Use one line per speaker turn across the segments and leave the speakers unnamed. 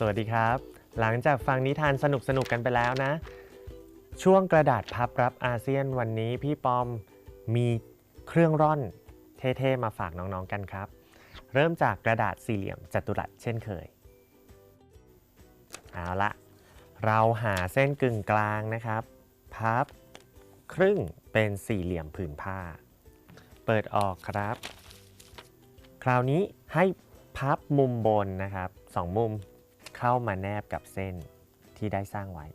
สวัสดีครับ หลังจากฟังนิทานสนุกสนุกๆกันไปแล้วนะ ช่วงกระดาษพับรับอาเซียนวันนี้พี่ปอมมีเครื่องร่อนเท่ๆมาฝากน้องๆกันครับ เริ่มจากกระดาษสี่เหลี่ยมจัตุรัสเช่นเคย เอาละเราหาเส้นกึ่งกลางนะครับ พับครึ่งเป็นสี่เหลี่ยมผืนผ้า เปิดออกครับ คราวนี้ให้พับมุมบนนะครับสองมุม เข้ามาแนบกับเส้นที่ได้สร้างไว้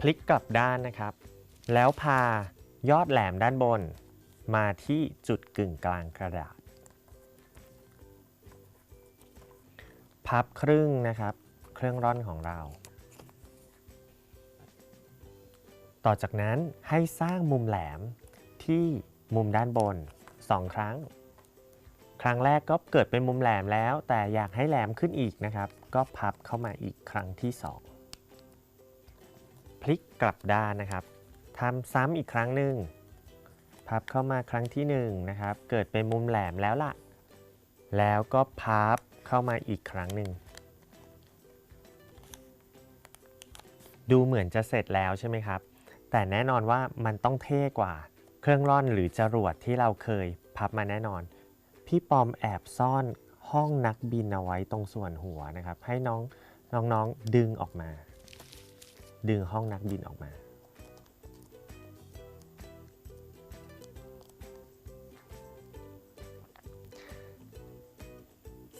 พลิกกลับด้านนะครับ แล้วพายอดแหลมด้านบน มาที่จุดกึ่งกลางกระดาษ พับครึ่งนะครับ เครื่องร่อนของเราต่อจากนั้นให้สร้างมุมแหลม ที่มุมด้านบน 2 ครั้ง ครั้งแรกก็เกิดเป็นมุมแหลมแล้ว แต่อยากให้แหลมขึ้นอีกนะครับ ก็พับเข้ามาอีกครั้งที่ 2 พลิกกลับด้านนะครับทำซ้ำอีกครั้งหนึ่งพับเข้ามาครั้งที่1นะครับ เกิดเป็นมุมแหลมแล้วล่ะ แล้วก็พับเข้ามาอีกครั้งหนึ่ง ดูเหมือนจะเสร็จแล้วใช่ไหมครับ แต่แน่นอนว่ามันต้องเท่กว่า เครื่องร่อนหรือจรวดที่เราเคยพับมาแน่นอน พี่ปอมแอบซ่อนห้องนักบินเอาไว้ตรงส่วนหัวนะครับ ให้น้องน้องๆดึงออกมา ดึงห้องนักบินออกมา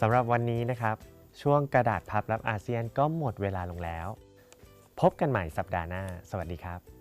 สำหรับวันนี้นะครับ ช่วงกระดาษพับรับอาเซียนก็หมดเวลาลงแล้ว พบกันใหม่สัปดาห์หน้า สวัสดีครับ